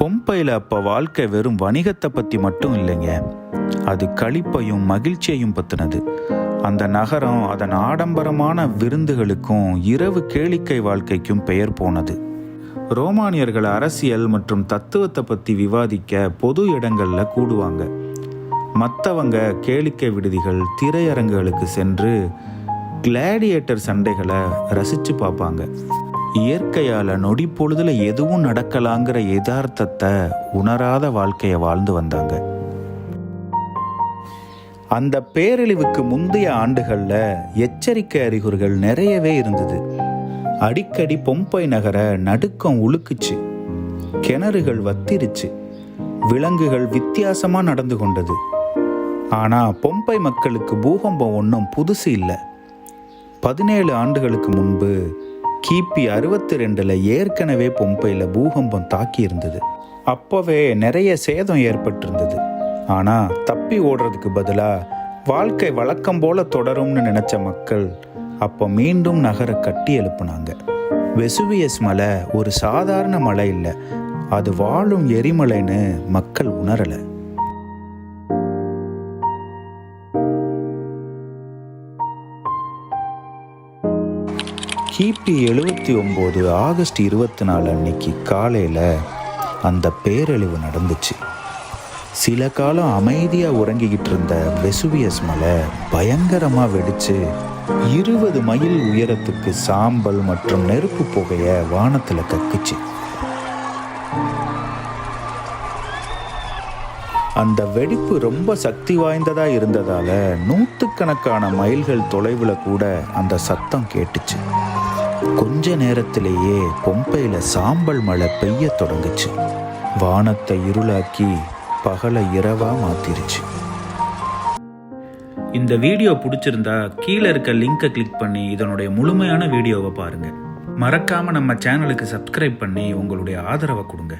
பொம்பையில் அப்போ வாழ்க்கை வெறும் வணிகத்தை பற்றி மட்டும் இல்லைங்க. அது களிப்பையும் மகிழ்ச்சியையும் பற்றினது அந்த நகரம் அதன் ஆடம்பரமான விருந்துகளுக்கும் இரவு கேளிக்கை வாழ்க்கைக்கும் பெயர் போனது. ரோமானியர்கள் அரசியல் மற்றும் தத்துவத்தை பற்றி விவாதிக்க பொது இடங்களில் கூடுவாங்க. மற்றவங்க கேளிக்கை விடுதிகள் திரையரங்குகளுக்கு சென்று கிளாடியேட்டர் சண்டைகளை ரசித்து பார்ப்பாங்க. இயற்கையால் நொடி பொழுதுல எதுவும் நடக்கலாங்கிற யதார்த்தத்தை உணராத வாழ்க்கையை வாழ்ந்து வந்தாங்க. அந்த பேரழிவுக்கு முந்தைய ஆண்டுகளில் எச்சரிக்கை அறிகுறிகள் நிறையவே இருந்தது. அடிக்கடி பொம்பை நகர நடுக்கம் உழுக்குச்சு கிணறுகள் வத்திருச்சு. விலங்குகள் வித்தியாசமாக நடந்து கொண்டது. ஆனால் பொம்பை மக்களுக்கு பூகம்பம் ஒன்றும் புதுசு இல்லை. பதினேழு ஆண்டுகளுக்கு முன்பு கிபி அறுபத்தி ரெண்டில் ஏற்கனவே பொம்பையில் பூகம்பம் தாக்கி இருந்தது அப்போவே நிறைய சேதம் ஏற்பட்டிருந்தது. ஆனால் தப்பி ஓடுறதுக்கு பதிலாக வாழ்க்கை வழக்கம் போல தொடரும்னு நினச்ச மக்கள் அப்போ மீண்டும் நகரை கட்டி எழுப்புனாங்க. வெசுவியஸ் மலை ஒரு சாதாரண மலை இல்லை. அது வாழும் எரிமலைன்னு மக்கள் உணரலை. கிபி எழுபத்தி ஒம்பது ஆகஸ்ட் இருபத்தி நாலு அன்னைக்கு காலையில் அந்த பேரழிவு நடந்துச்சு. சில காலம் அமைதியாக உறங்கிக்கிட்டு இருந்த வெசுவியஸ் மலை பயங்கரமாக வெடிச்சு இருபது மைல் உயரத்துக்கு சாம்பல் மற்றும் நெருப்பு புகையை வானத்தில் கக்குச்சு. அந்த வெடிப்பு ரொம்ப சக்தி வாய்ந்ததா இருந்ததால நூற்றுக்கணக்கான மைல்கள் தொலைவில் கூட அந்த சத்தம் கேட்டுச்சு. கொஞ்ச நேரத்திலேயே பொம்பையில சாம்பல் மழை பெய்ய தொடங்குச்சு. வானத்தை இருளாக்கி பகலை இரவா மாத்திருச்சு. இந்த வீடியோ பிடிச்சிருந்தா கீழே இருக்க லிங்கை கிளிக் பண்ணி இதனுடைய முழுமையான வீடியோவை பாருங்க. மறக்காம நம்ம சேனலுக்கு சப்ஸ்கிரைப் பண்ணி உங்களுடைய ஆதரவை கொடுங்க.